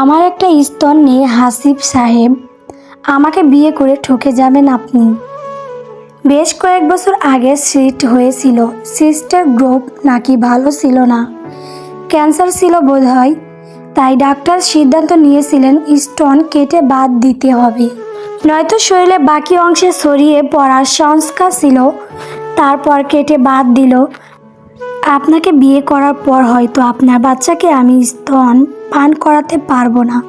আমার একটা স্তর নিয়ে হাসিব সাহেব, আমাকে বিয়ে করে ঠকে যাবেন আপনি। বেশ কয়েক বছর আগে সিট হয়েছিল, সিস্টার গ্রোপ নাকি ভালো ছিল না। ক্যান্সার ছিল বোধহয়, তাই ডাক্তার সিদ্ধান্ত নিয়েছিলেন স্টোন কেটে বাদ দিতে হবে। নয়তো শরীরে বাকি অংশে ছড়িয়ে পড়ার সংস্কার ছিল, তারপর কেটে বাদ দিল। আপনাকে বিয়ে করার পর হয়তো আপনার বাচ্চাকে আমি স্তন পান করাতে পারব না।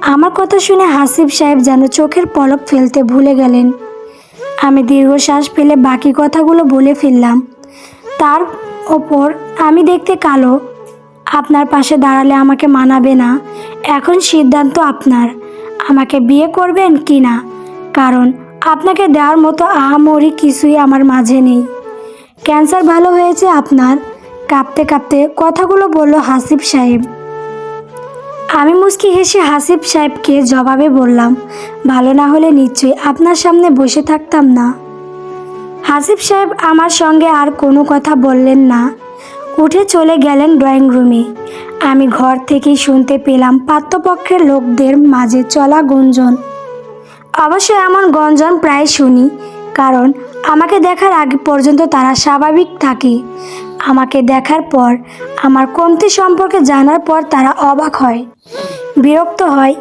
আমার কথা শুনে হাসিব সাহেব যেন চোখের পলক ফেলতে ভুলে গেলেন। আমি দীর্ঘশ্বাস ফেলে বাকি কথাগুলো বলে ফেললাম। তার ওপর আমি দেখতে কালো। আপনার পাশে দাঁড়ালে আমাকে মানাবে না। এখন সিদ্ধান্ত আপনার। আমাকে বিয়ে করবেন কি না? কারণ আপনাকে দেওয়ার মতো আহামরি কিছুই আমার মাঝে নেই। ক্যান্সার ভালো হয়েছে আপনার। কাঁপতে কাঁপতে কথাগুলো বলল হাসিব সাহেব। আমি মুস্কি হেসে হাসিব সাহেবকে জবাবে বললাম, ভালো না হলে নিশ্চয়ই আপনার সামনে বসে থাকতাম না। হাসিব সাহেব আমার সঙ্গে আর কোনো কথা বললেন না। উঠে চলে গেলেন ড্রয়িং রুমে। আমি ঘর থেকেই শুনতে পেলাম পাত্রপক্ষের লোকদের মাঝে চলা গুঞ্জন। অবশ্য এমন গঞ্জন প্রায় শুনি, কারণ আমাকে দেখার আগে পর্যন্ত তারা স্বাভাবিক থাকে। আমাকে দেখার পর, আমার কমতি সম্পর্কে জানার পর তারা অবাক হয়। বিরক্ত হয়,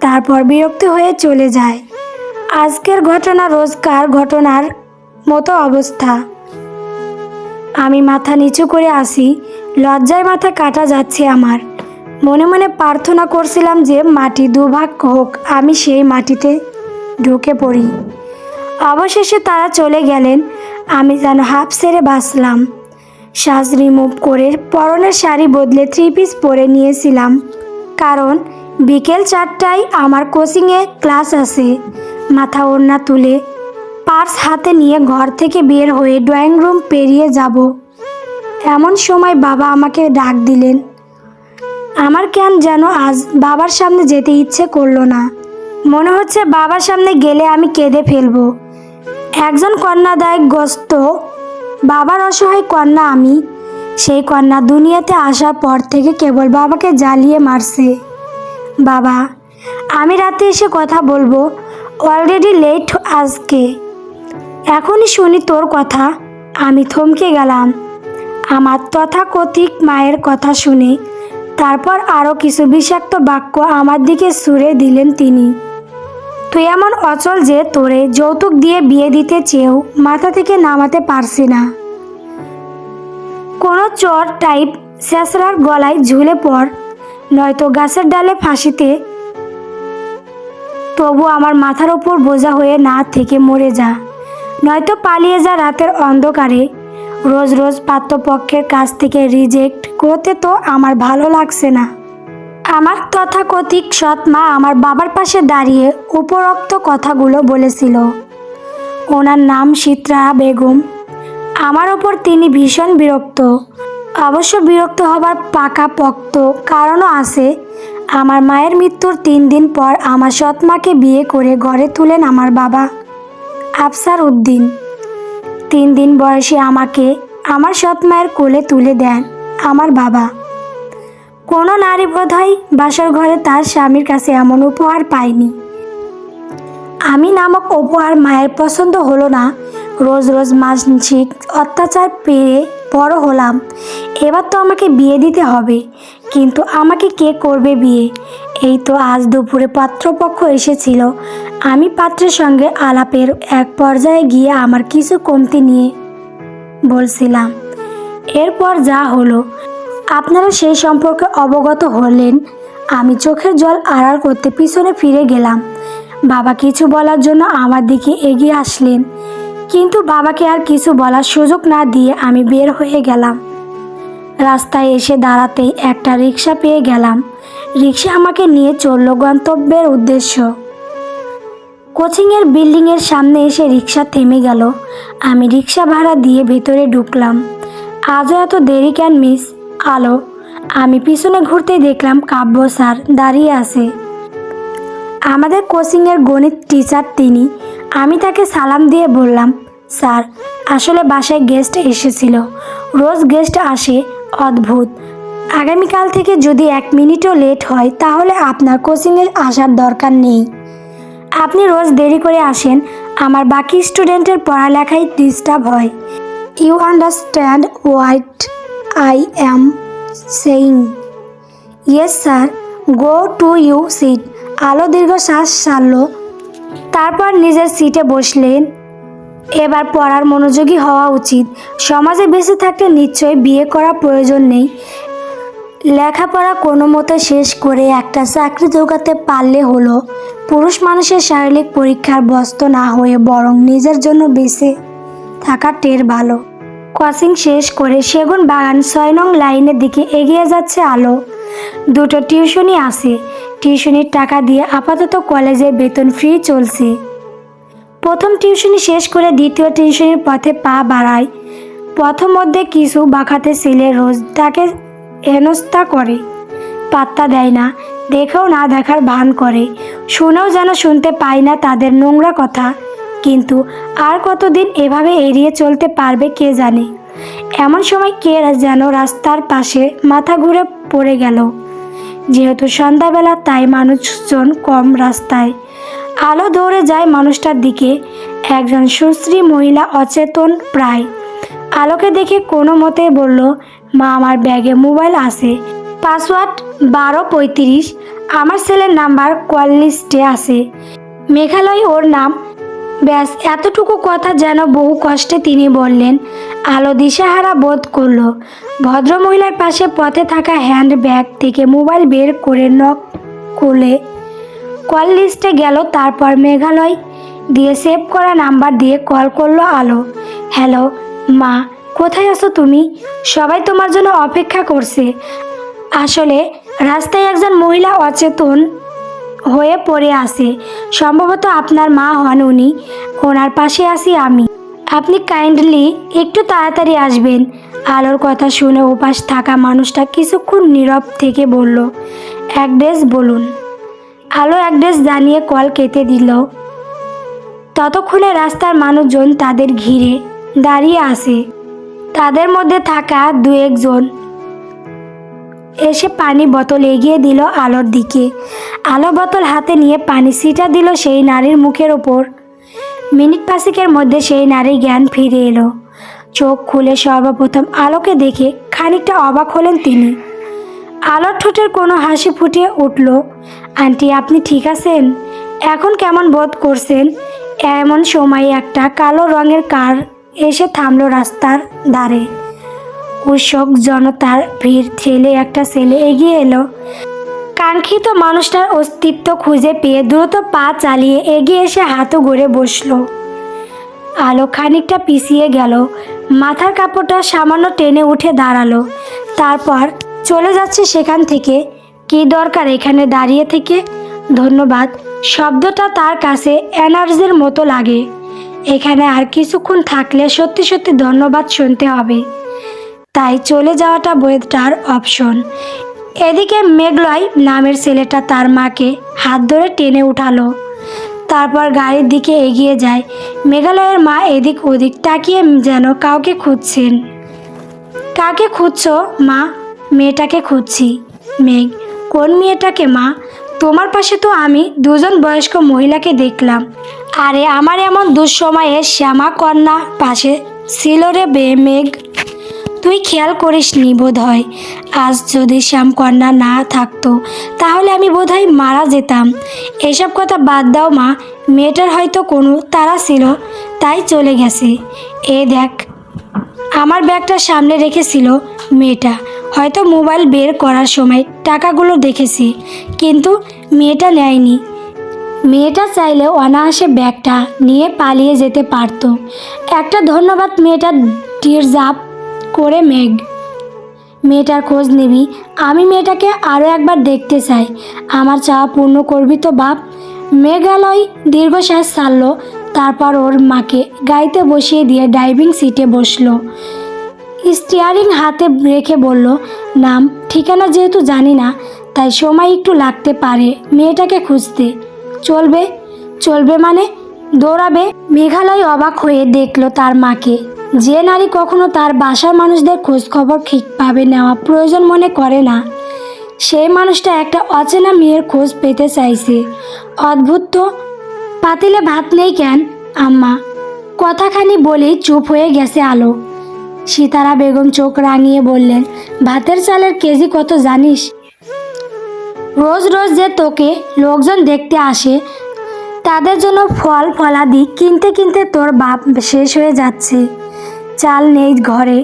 তারপর বিরক্ত হয়ে চলে যায়। আজকের ঘটনা রোজকার ঘটনার মতো অবস্থা। আমি মাথা নিচু করে আসি, লজ্জায় মাথা কাটা যাচ্ছে আমার। মনে মনে প্রার্থনা করছিলাম যে মাটি দুভাগ হোক, আমি সেই মাটিতে ঢুকে পড়ি। অবশেষে তারা চলে গেলেন, আমি যেন হাফ সেরে বাঁচলাম। শ্বাস রিমুভ করে পরনের শাড়ি বদলে থ্রি পিস পরে নিয়েছিলাম। কারণ বিকেল চারটায় আমার কোচিংয়ে ক্লাস আছে। মাথা ওড়না তুলে পার্স হাতে নিয়ে ঘর থেকে বের হয়ে ড্রয়িং রুম পেরিয়ে যাব। এমন সময় বাবা আমাকে ডাক দিলেন। আমার কেন যেন আজ বাবার সামনে যেতে ইচ্ছে করল না। মনে হচ্ছে বাবার সামনে গেলে আমি কেঁদে ফেলব। একজন কন্যাদায়ক গ্রস্ত বাবার অসহায় কন্যা আমি। সেই কন্যা দুনিয়াতে আসার পর থেকে কেবল বাবাকে জ্বালিয়ে মারছে। বাবা, আমি রাতে এসে কথা বলব। অলরেডি লেট আজকে। এখনই শুনি তোর কথা। আমি থমকে গেলাম। আমার তথাকথিক মায়ের কথা শুনে। তারপর আরও কিছু বিষাক্ত বাক্য আমার দিকে সুরে দিলেন তিনি। তুই এমন অচল যে তোরে যৌতুক দিয়ে বিয়ে দিতে চেয়েও মাথা থেকে নামাতে পারছি না। কোনো চর টাইপ শেষরার গলায় ঝুলে পড়, নয়তো গাছের ডালে ফাঁসিতে। তবু আমার মাথার ওপর বোঝা হয়ে না থেকে মরে যা, নয়তো পালিয়ে যা রাতের অন্ধকারে। রোজ রোজ পাত্রপক্ষের কাছ থেকে রিজেক্ট করতে তো আমার ভালো লাগছে না। আমার তথাকথিক সৎ মা আমার বাবার পাশে দাঁড়িয়ে উপরোক্ত কথাগুলো বলেছিল। ওনার নাম চিত্রা বেগম। আমার ওপর তিনি ভীষণ বিরক্ত। অবশ্য বিরক্ত হবার পাকা পক্ত কারণও আছে। আমার মায়ের মৃত্যুর তিন দিন পর আমার সৎ মাকে বিয়ে করে ঘরে তুলেন আমার বাবা আফসার উদ্দিন। তিন দিন বয়সে আমাকে আমার সৎ মায়ের কোলে তুলে দেন আমার বাবা। কোনো নারী বোধহয় বাসর ঘরে তার স্বামীর কাছে এমন উপহার পায়নি। আমি নামক উপহার মায়ের পছন্দ হলো না। রোজ রোজ মানসিক অত্যাচার পেয়ে বড় হলাম। এবার তো আমাকে বিয়ে দিতে হবে, কিন্তু আমাকে কে করবে বিয়ে? এই তো আজ দুপুরে পাত্রপক্ষ এসেছিল। আমি পাত্রের সঙ্গে আলাপের এক পর্যায়ে গিয়ে আমার কিছু কমতি নিয়ে বলছিলাম, এরপর যা হলো আপনারা সেই সম্পর্কে অবগত হলেন। আমি চোখের জল আড়াল করতে পিছনে ফিরে গেলাম। বাবা কিছু বলার জন্য আমার দিকে এগিয়ে আসলেন। কিন্তু বাবাকে আর কিছু বলার সুযোগ না দিয়ে আমি বের হয়ে গেলাম। রাস্তায় এসে দাঁড়াতেই একটা রিক্সা পেয়ে গেলাম। রিক্সা আমাকে নিয়ে চলল গন্তব্যের উদ্দেশ্য। কোচিংয়ের বিল্ডিংয়ের সামনে এসে রিক্সা থেমে গেল। আমি রিক্সা ভাড়া দিয়ে ভেতরে ঢুকলাম। আজও এত দেরি কেন, মিস? আলো। আমি পিছনে ঘুরতেই দেখলাম কাব্য স্যার দাঁড়িয়ে আছে। আমাদের কোচিংয়ের গণিত টিচার তিনি। আমি তাকে সালাম দিয়ে বললাম, স্যার, আসলে বাসায় গেস্ট এসেছিল। রোজ গেস্ট আসে, অদ্ভুত। আগামীকাল থেকে যদি এক মিনিটও লেট হয়, তাহলে আপনার কোচিংয়ে আসার দরকার নেই। আপনি রোজ দেরি করে আসেন, আমার বাকি স্টুডেন্টের পড়ালেখায় ডিস্টার্ব হয়। You understand what I am saying yes sir go to you seat আলো দীর্ঘশ্বাস সারল তারপর নিজের সিটে বসলেন। এবার পড়ার মনোযোগী হওয়া উচিত। সমাজে বেঁচে থাকতে নিশ্চয়ই বিয়ে করা প্রয়োজন নেই। লেখাপড়া কোনো মতো শেষ করে একটা চাকরি জোগাতে পারলে হলো। পুরুষ মানুষের শারীরিক পরীক্ষার বস্ত না হয়ে বরং নিজের জন্য বেঁচে থাকা টের ভালো। ক্রসিং শেষ করে সেগুন বাগান ছয় নং লাইনের দিকে এগিয়ে যাচ্ছে আলো। দুটো টিউশনি আছে। টিউশনির টাকা দিয়ে আপাতত কলেজে বেতন ফ্রি চলছে। প্রথম টিউশনি শেষ করে দ্বিতীয় টিউশনির পথে পা বাড়ায়। প্রথম মধ্যে কিছু বাঁকাতে ছেলে রোজ তাকে হেনস্থা করে। পাত্তা দেয় না, দেখেও না দেখার ভান করে। শুনেও যেন শুনতে পায় না তাদের নোংরা কথা। কিন্তু আর কতদিন এভাবে এড়িয়ে চলতে পারবে কে জানে? এমন সময় কে যেন রাস্তার পাশে মাথা ঘুরে পড়ে গেল। যেহেতু সন্ধ্যাবেলা, তাই মানুষজন কম রাস্তায়। আলো দৌড়ে যায় মানুষটার দিকে। একজন সুশ্রী মহিলা অচেতন প্রায়। আলোকে দেখে কোনো মতে বলল, মা, আমার ব্যাগে মোবাইল আছে। পাসওয়ার্ড বারো পঁয়ত্রিশ। আমার ছেলের নাম্বার কল লিস্টে আছে। মেঘালয় ওর নাম ব্যাস, এতটুকু কথা যেন বহু কষ্টে তিনি বললেন। আলো দিশাহারা বোধ করল, ভদ্রমহিলার পাশে পথে থাকা হ্যান্ড ব্যাগ থেকে মোবাইল বের করে নক খুলে কল লিস্টে গেল, তারপর মেঘালয় দিয়ে সেভ করা নাম্বার দিয়ে কল করল আলো। হ্যালো, মা, কোথায় আছো তুমি? সবাই তোমার জন্য অপেক্ষা করছে। আসলে রাস্তায় একজন মহিলা অচেতন হয়ে পড়ে আছে। সম্ভবত আপনার মা হন উনি। ওনার পাশে আছি আমি। আপনি কাইন্ডলি একটু তাড়াতাড়ি আসবেন। আলোর কথা শুনে উপাস থাকা মানুষটা কিছুক্ষণ নীরব থেকে বলল অ্যাড্রেস বলুন। আলো অ্যাড্রেস জানিয়ে কল কেটে দিল। ততক্ষণে রাস্তার মানুষজন তাদের ঘিরে দাঁড়িয়ে আসে তাদের মধ্যে থাকা দু একজন এসে পানি বোতল এগিয়ে দিল আলোর দিকে। আলো বোতল হাতে নিয়ে পানি সিটা দিল সেই নারীর মুখের ওপর। মিনিট পাঁচেকের মধ্যে সেই নারী জ্ঞান ফিরে এলো। চোখ খুলে সর্বপ্রথম আলোকে দেখে খানিকটা অবাক হলেন তিনি। আলোর ঠোঁটের কোনো হাসি ফুটিয়ে উঠল, আন্টি, আপনি ঠিক আছেন? এখন কেমন বোধ করছেন? এমন সময় একটা কালো রঙের কার এসে থামলো রাস্তার ধারে। উৎসুক জনতার ভিড় ঠেলে একটা ছেলে এগিয়ে এলো। কাঙ্ক্ষিত মানুষটার অস্তিত্ব খুঁজে পেয়ে দ্রুত পা চালিয়ে এগিয়ে এসে হাতও গড়ে বসল। আলো খানিকটা পিছিয়ে গেল। মাথার কাপড়টা সামান্য টেনে উঠে দাঁড়াল। তারপর চলে যাচ্ছে সেখান থেকে। কি দরকার এখানে দাঁড়িয়ে থেকে? ধন্যবাদ। শব্দটা তার কাছে এনার্জির মতো লাগে। এখানে আর কিছুক্ষণ থাকলে সত্যি সত্যি ধন্যবাদ শুনতে হবে। তাই চলে যাওয়াটা বেটার অপশন এদিকে মেঘলয় নামের ছেলেটা তার মাকে হাত ধরে টেনে উঠালো। তারপর গাড়ির দিকে এগিয়ে যায়। মেঘালয়ের মা এদিক ওদিক তাকিয়ে যেন কাউকে খুঁজছেন। কাকে খুঁজছো মা? মেয়েটাকে খুঁজছি। মেঘ, কোন মেয়েটাকে মা? তোমার পাশে তো আমি দুজন বয়স্ক মহিলাকে দেখলাম। আরে, আমার এমন দুঃসময়ে শ্যামা কন্যা পাশে ছিল রে বে, মেঘ। তুই খেয়াল করিসনি বোধ হয় আজ যদি শ্যামকন্যা না থাকতো, তাহলে আমি বোধহয় মারা যেতাম। এসব কথা বাদ দাও মা, মেয়েটার হয়তো কোনো তারা ছিল, তাই চলে গেছে। এ দেখ, আমার ব্যাগটা সামনে রেখেছিল মেয়েটা। হয়তো মোবাইল বের করার সময় টাকাগুলো দেখেছি, কিন্তু মেয়েটা নেয়নি। মেয়েটা চাইলে অনায়াসে ব্যাগটা নিয়ে পালিয়ে যেতে পারতো। একটা ধন্যবাদ মেয়েটা ডিজার্ভ করে মেঘ। মেয়েটার খোঁজ নিবি। আমি মেয়েটাকে আরও একবার দেখতে চাই। আমার চাওয়া পূর্ণ করবি তো বাপ? মেঘালয় দীর্ঘশ্বাস ছাড়ল। তারপর ওর মাকে গাড়িতে বসিয়ে দিয়ে ড্রাইভিং সিটে বসল। স্টিয়ারিং হাতে রেখে বলল, নাম, ঠিকানা যেহেতু জানি না, তাই সময় একটু লাগতে পারে মেয়েটাকে খুঁজতে। চলবে? চলবে মানে? দৌড়াবে? মেঘালয় অবাক হয়ে দেখল তার মাকে। যে নারী কখনো তার বাসার মানুষদের খোঁজ খবর ঠিকভাবে নেওয়া প্রয়োজন মনে করে না। সেই মানুষটা একটা অচেনা মেয়ের খোঁজ পেতে চাইছে। অদ্ভুত তো। পাতিলে ভাত নেই কেন, আম্মা? কথাখানি বলেই চুপ হয়ে গেছে আলো। সীতারা বেগম চোখ রাঙিয়ে বললেন, ভাতের চালের কেজি কত জানিস? রোজ রোজ যে তোকে লোকজন দেখতে আসে, তাদের জন্য ফল ফলাদি কিনতে কিনতে তোর বাপ শেষ হয়ে যাচ্ছে। চাল নেই ঘরে।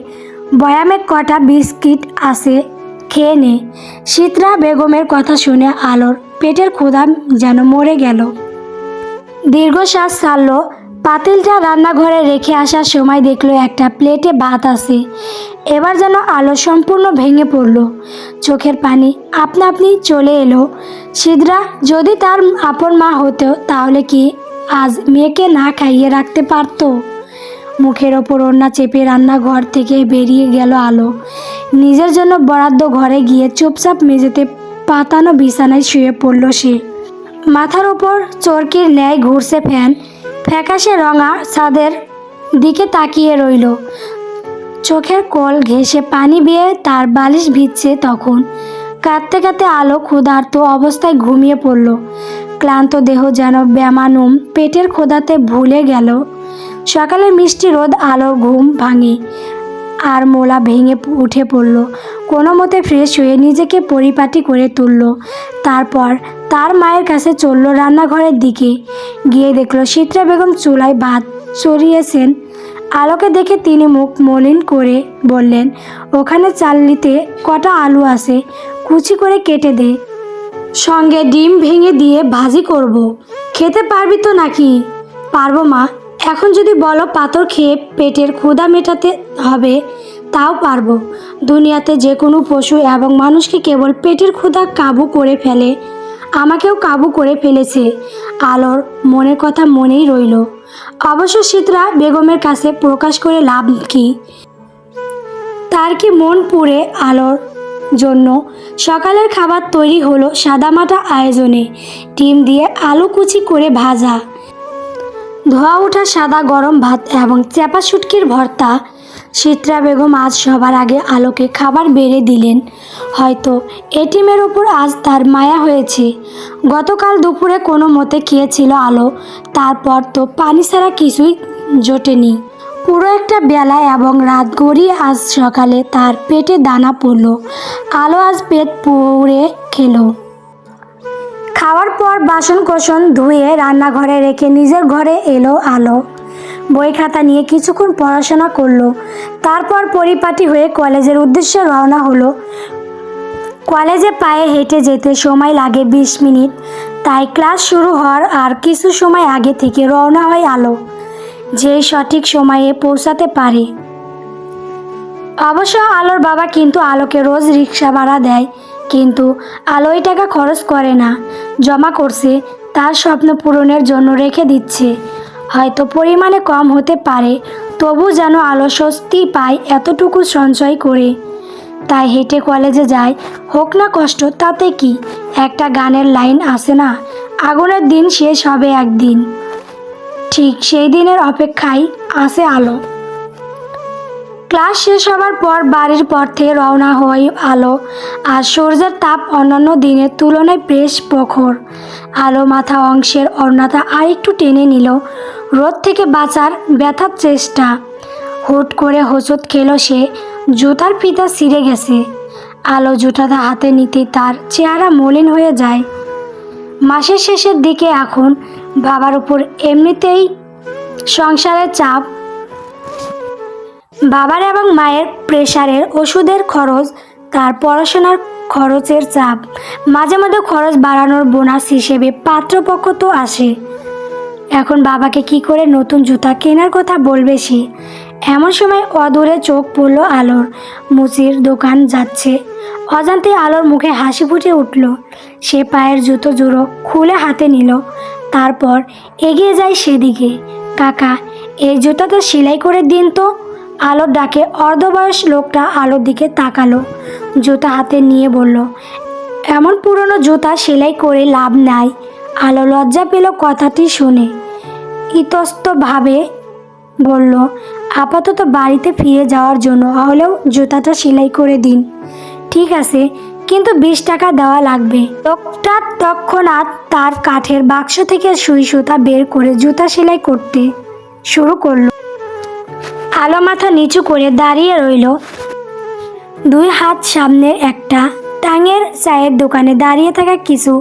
বয়ামে কটা বিস্কিট আছে, খেয়ে নে। শীতরা বেগমের কথা শুনে আলোর পেটের ক্ষুধা যেন মরে গেল। দীর্ঘশ্বাস ছাড়ল। পাতিলটা রান্নাঘরে রেখে আসার সময় দেখল একটা প্লেটে ভাত আছে। এবার যেন আলো সম্পূর্ণ ভেঙে পড়ল। চোখের পানি আপনা আপনি চলে এলো। সিদ্রা যদি তার আপন মা হতো, তাহলে কি আজ মেয়েকে না খাইয়ে রাখতে পারতো? মুখের ওপর ওড়না চেপে রান্নাঘর থেকে বেরিয়ে গেল আলো। নিজের জন্য বরাদ্দ ঘরে গিয়ে চুপচাপ মেঝেতে পাতানো বিছানায় শুয়ে পড়ল সে। মাথার ওপর চরকির ন্যায় ঘুরছে ফ্যান। ফ্যাকাশে রঙা ছাদের দিকে তাকিয়ে রইল। চোখের কোল ঘেঁষে পানি বেয়ে তার বালিশ ভিজছে তখন। কাঁদতে কাঁদতে আলো ক্ষুধার্ত অবস্থায় ঘুমিয়ে পড়ল। ক্লান্ত দেহ যেন ব্যামানুম পেটের ক্ষুধাতে ভুলে গেল। সকালে মিষ্টি রোদ আলোর ঘুম ভাঙে আর মোলা ভেঙে উঠে পড়ল। কোনো মতে ফ্রেশ হয়ে নিজেকে পরিপাটি করে তুলল। তারপর তার মায়ের কাছে চলল রান্নাঘরের দিকে। গিয়ে দেখল চিত্রা বেগম চুলায় ভাত চড়িয়েছেন। আলোকে দেখে তিনি মুখ মলিন করে বললেন, ওখানে চালনিতে কটা আলু আছে? কুচি করে কেটে দে। সঙ্গে ডিম ভেঙে দিয়ে ভাজি করব। খেতে পারবি তো নাকি? পারব মা। এখন যদি বলো পাথর খেয়ে পেটের ক্ষুধা মেটাতে হবে, তাও পারব। দুনিয়াতে যে কোনো পশু এবং মানুষকে কেবল পেটের ক্ষুধা কাবু করে ফেলে, আমাকেও কাবু করে ফেলেছে। আলোর মনের কথা মনেই রইল। অবশ্য শীতরা বেগমের কাছে প্রকাশ করে লাভ কি? তার কি মন পুড়ে আলোর জন্য? সকালের খাবার তৈরি হলো সাদামাটা আয়োজনে। ডিম দিয়ে আলু কুচি করে ভাজা। ধোয়া ওঠা সাদা গরম ভাত এবং চেপা শুটকির ভর্তা। চিত্রা বেগম আজ সবার আগে আলোকে খাবার বেড়ে দিলেন। হয়তো এটিমের ওপর আজ তার মায়া হয়েছে। গতকাল দুপুরে কোনো মতে খেয়েছিল আলো, তারপর তো পানি ছাড়া কিছুই জোটেনি। পুরো একটা বেলা এবং রাত গড়িয়ে আজ সকালে তার পেটে দানা পড়ল। আলো আজ পেট পুড়ে খেলো। খাওয়ার পর বাসন কোসন ধুয়ে রান্নাঘরে রেখে নিজের ঘরে এলো আলো। বই খাতা নিয়ে কিছুক্ষণ পড়াশোনা করল। তারপর পরিপাটি হয়ে কলেজের উদ্দেশ্যে রওনা হলো। কলেজে পায়ে হেঁটে যেতে সময় লাগে বিশ মিনিট। তাই ক্লাস শুরু হওয়ার আর কিছু সময় আগে থেকে রওনা হয় আলো। যেই সঠিক সময়ে পৌঁছাতে পারে। অবশ্য আলোর বাবা কিন্তু আলোকে রোজ রিক্সা ভাড়া দেয়। কিন্তু আলো এই টাকা খরচ করে না। জমা করছে, তার স্বপ্ন পূরণের জন্য রেখে দিচ্ছে। হয়তো পরিমাণে কম হতে পারে, তবু যেন আলো স্বস্তি পায় এতটুকু সঞ্চয় করে। তাই হেঁটে কলেজে যায় হোক না কষ্ট, তাতে কি? একটা গানের লাইন আসে না? আগুনের দিন শেষ হবে একদিন। ঠিক সেই দিনের অপেক্ষায় আসে আলো। ক্লাস শেষ হবার পর বাড়ির পথে রওনা হয় আলো আর সূর্যের তাপ অন্যান্য দিনের তুলনায় বেশ প্রখর। আলো মাথা অংশের অন্যতা আরেকটু টেনে নিল। রোদ থেকে বাঁচার ব্যথার চেষ্টা। হুট করে হোঁচট খেল সে, জুতার ফিতা ছিঁড়ে গেছে। আলো জুতাটা হাতে নিতে তার চেহারা মলিন হয়ে যায়। মাসের শেষের দিকে এখন বাবার উপর এমনিতেই সংসারের চাপ বাবার এবং মায়ের প্রেশারের ওষুধের খরচ, তার পড়াশোনার খরচের চাপ, মাঝে মাঝে খরচ বাড়ানোর বোনাস হিসেবে পাত্রপক্ষ তো আসে। এখন বাবাকে কি করে নতুন জুতা কেনার কথা বলবে সে? এমন সময় অদূরে চোখ পড়ল আলোর। মুচির দোকান যাচ্ছে। অজান্তে আলোর মুখে হাসি ফুটে উঠল। সে পায়ের জুতো জুড়ো খুলে হাতে নিল। তারপর এগিয়ে যায় সেদিকে। কাকা, এই জুতাটা সেলাই করে দিন তো। আলোর ডাকে অর্ধবয়স লোকটা আলোর দিকে তাকালো, জুতা হাতে নিয়ে বলল, এমন পুরনো জুতা সেলাই করে লাভ নাই। আলো লজ্জা পেল কথাটি শুনে। ইতস্তভাবে বলল, আপাতত বাড়িতে ফিরে যাওয়ার জন্য হলেও জুতাটা সেলাই করে দিন। ঠিক আছে, কিন্তু বিশ টাকা দেওয়া লাগবে। লোকটা তৎক্ষণাৎ তার কাঠের বাক্স থেকে সুই সুতা বের করে জুতা সেলাই করতে শুরু করল। আলো মাথা নিচু করে দাঁড়িয়ে রইল। দুই হাত সামনে একটা, টাঙের চায়ের দোকানে দাঁড়িয়ে থাকা কিছু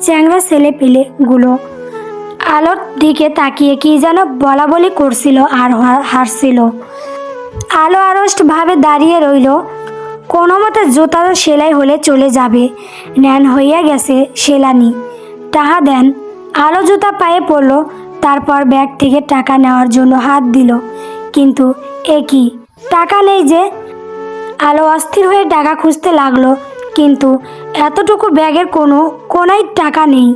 চ্যাংরা ছেলে পেলে গুলো আলোর দিকে তাকিয়ে কি যেন বলা বলি করছিল আর হাসছিল। আলো আড়ষ্ট ভাবে দাঁড়িয়ে রইল। কোনো মতে জুতার সেলাই হলে চলে যাবে। ন্যান হইয়া গেছে সেলানি। টাহা দেন। আলো জুতা পায়ে পড়ল, তারপর ব্যাগ থেকে টাকা নেওয়ার জন্য হাত দিল। কিন্তু এ কি? টাকা নেই যে। আলো অস্থির হয়ে টাকা খুঁজতে লাগল, কিন্তু এতটুকু ব্যাগের কোনো কোনাই টাকা নেই।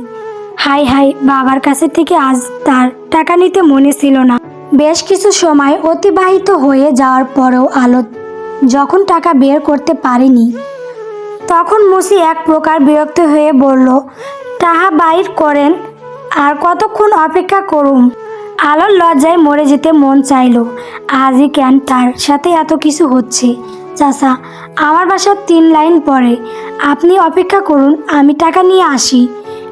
হাই হাই, বাবার কাছে থেকে আজ তার টাকা নিতে মনে ছিল না। বেশ কিছু সময় অতিবাহিত হয়ে যাওয়ার পরেও আলো যখন টাকা বের করতে পারেনি, তখন মুসি এক প্রকার বিরক্ত হয়ে বলল, তাহা বাইর করেন, আর কতক্ষণ অপেক্ষা করুম? আলোর লজ্জায় মরে যেতে মন চাইলো। আজই কেন তার সাথে এত কিছু হচ্ছে? চাচা, আমার বাসার তিন লাইন পরে আপনি অপেক্ষা করুন, আমি টাকা নিয়ে আসি।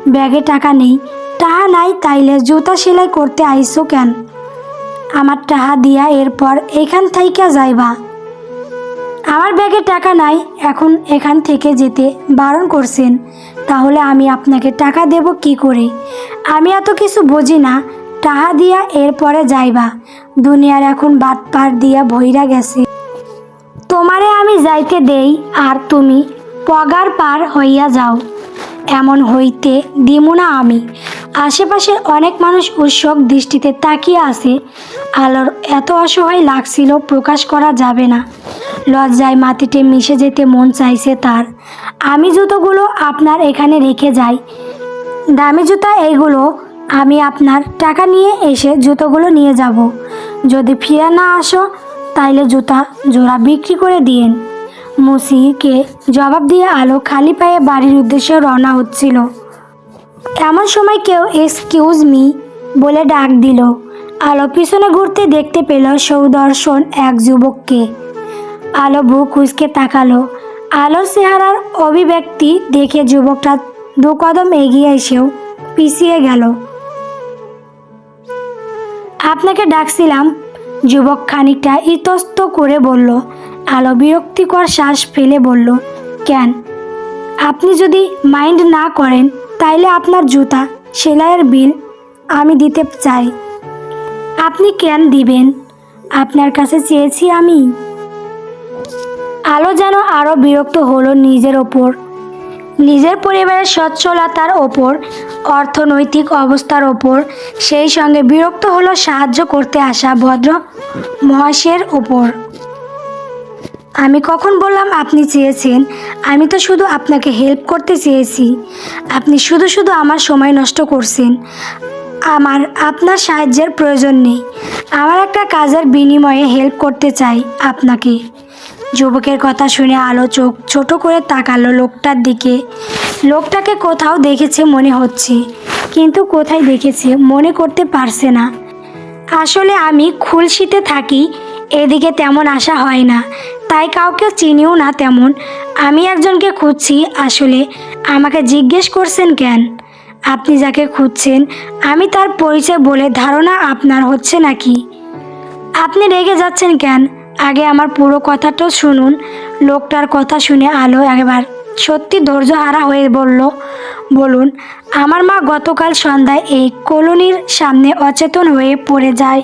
ব্যাগে টাকা নেই। টাহা নাই তাইলে জুতা সেলাই করতে আইসো কেন? আমার টাহা দিয়া এরপর এখান থাইকা যাইবা। আমার ব্যাগে টাকা নাই, এখন এখান থেকে যেতে বারণ করছেন। তাহলে আমি আপনাকে টাকা দেব কি করে? আমি এত কিছু বুঝি না। টাহা দিয়া এরপরে যাইবা। দুনিয়ার এখন বাদ পার দিয়া ভইরা গেছে। তোমারে আমি যাইতে দেই, আর তুমি পগার পার হইয়া যাও। এমন হইতে দিমু না আমি। আশেপাশের অনেক মানুষ উৎসব দৃষ্টিতে তাকিয়ে আছে। আলোর এত অসহায় লাগছিল প্রকাশ করা যাবে না। লজ্জায় মাটিতে মিশে যেতে মন চাইছে তার। আমি জুতোগুলো আপনার এখানে রেখে যাই। দামি জুতা এইগুলো আমি আপনার টাকা নিয়ে এসে জুতোগুলো নিয়ে যাব। যদি ফিরে না আসো, তাইলে জুতা জোড়া বিক্রি করে দিয়েন। মুসিকে জবাব দিয়ে আলো খালি পায়ে বাড়ির উদ্দেশ্যে রওনা হচ্ছিল। এমন সময় কেউ এক্সকিউজ মি বলে ডাক দিল। আলো পিছনে ঘুরতে দেখতে পেল সৌদর্শন এক যুবককে। আলো বুক কুচকে তাকালো। আলোর চেহারার অভিব্যক্তি দেখে যুবকটা দু কদম এগিয়ে এসেও পিছিয়ে গেল। আপনাকে ডাকছিলাম। যুবক খানিকটা ইতস্ত করে বলল, আলো বিরক্তিকর শ্বাস ফেলে বলল, কেন? আপনি যদি মাইন্ড না করেন, তাইলে আপনার জুতা, সেলাইয়ের বিল আমি দিতে চাই। আপনি কেন দিবেন? আপনার কাছে চেয়েছি আমি। আলো যেন আরও বিরক্ত হলো নিজের ওপর। নিজের পরিবারের সচ্ছলতার ওপর অর্থনৈতিক অবস্থার ওপর, সেই সঙ্গে বিরক্ত হলো সাহায্য করতে আসা ভদ্র মহাশয়ের ওপর। আমি কখন বললাম আপনি চেয়েছেন? আমি তো শুধু আপনাকে হেল্প করতে চেয়েছি। আপনি শুধু শুধু আমার সময় নষ্ট করছেন। আমার, আপনার সাহায্যের প্রয়োজন নেই। আমার একটা কাজের বিনিময়ে হেল্প করতে চাই আপনাকে। যুবকের কথা শুনে আলো চোখ ছোট করে তাকালো লোকটার দিকে। লোকটাকে কোথাও দেখেছে মনে হচ্ছে, কিন্তু কোথায় দেখেছে মনে করতে পারছে না। আসলে আমি খুলশিতে থাকি, এদিকে তেমন আসা হয় না, তাই কাউকে চিনিও না তেমন। আমি একজনকে খুঁজছি, আসলে আমাকে জিজ্ঞেস করছেন কেন? আপনি যাকে খুঁজছেন, আমি তার পরিচয় বলে ধারণা আপনার হচ্ছে নাকি? আপনি রেগে যাচ্ছেন কেন? আগে আমার পুরো কথাটা শুনুন, লোকটার কথা শুনে আলো একবার সত্যি ধৈর্য হারা হয়ে বলল, বলুন, আমার মা গতকাল সন্ধ্যায় এই কলোনির সামনে অচেতন হয়ে পড়ে যায়।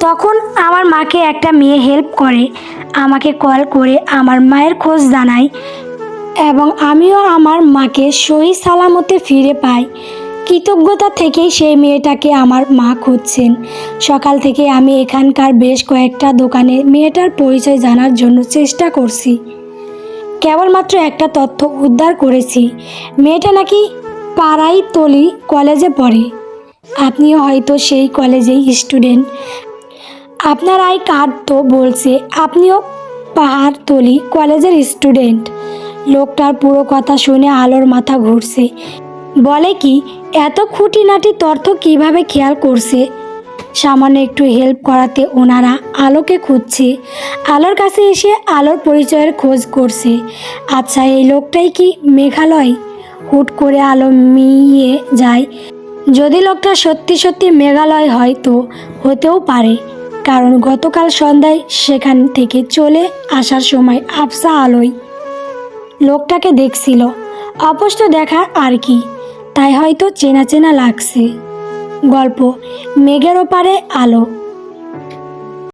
তখন আমার মাকে একটা মেয়ে হেল্প করে, আমাকে কল করে আমার মায়ের খোঁজ জানায় এবং আমিও আমার মাকে সহি সালামতে ফিরে পাই। কৃতজ্ঞতা থেকেই সেই মেয়েটাকে আমার মা খুঁজছেন। সকাল থেকে আমি এখানকার বেশ কয়েকটা দোকানে মেয়েটার পরিচয় জানার জন্য চেষ্টা করছি। কেবলমাত্র একটা তথ্য উদ্ধার করেছি। মেয়েটা নাকি পাড়াই তলি কলেজে পড়ে। আপনিও হয়তো সেই কলেজেই স্টুডেন্ট। আপনার আই কার্ড তো বলছে, আপনিও পাহাড়তলি কলেজের স্টুডেন্ট। লোকটার পুরো কথা শুনে আলোর মাথা ঘুরছে। বলে কি, এত খুঁটিনাটি তথ্য কীভাবে খেয়াল করছে? সামান্য একটু হেল্প করাতে ওনারা আলোকে খুঁজছে। আলোর কাছে এসে আলোর পরিচয়ের খোঁজ করছে। আচ্ছা এই লোকটাই কি মেঘালয়? হুট করে আলো মিয়ে যায়। যদি লোকটা সত্যি সত্যি মেঘালয় হয় তো হতেও পারে। কারণ গতকাল সন্ধ্যায় সেখান থেকে চলে আসার সময় আফসা আলোয় লোকটাকে দেখছিল। অপষ্ট দেখা আর কি। তাই হয়তো চেনা চেনা লাগছে। গল্প মেঘের ওপারে আলো।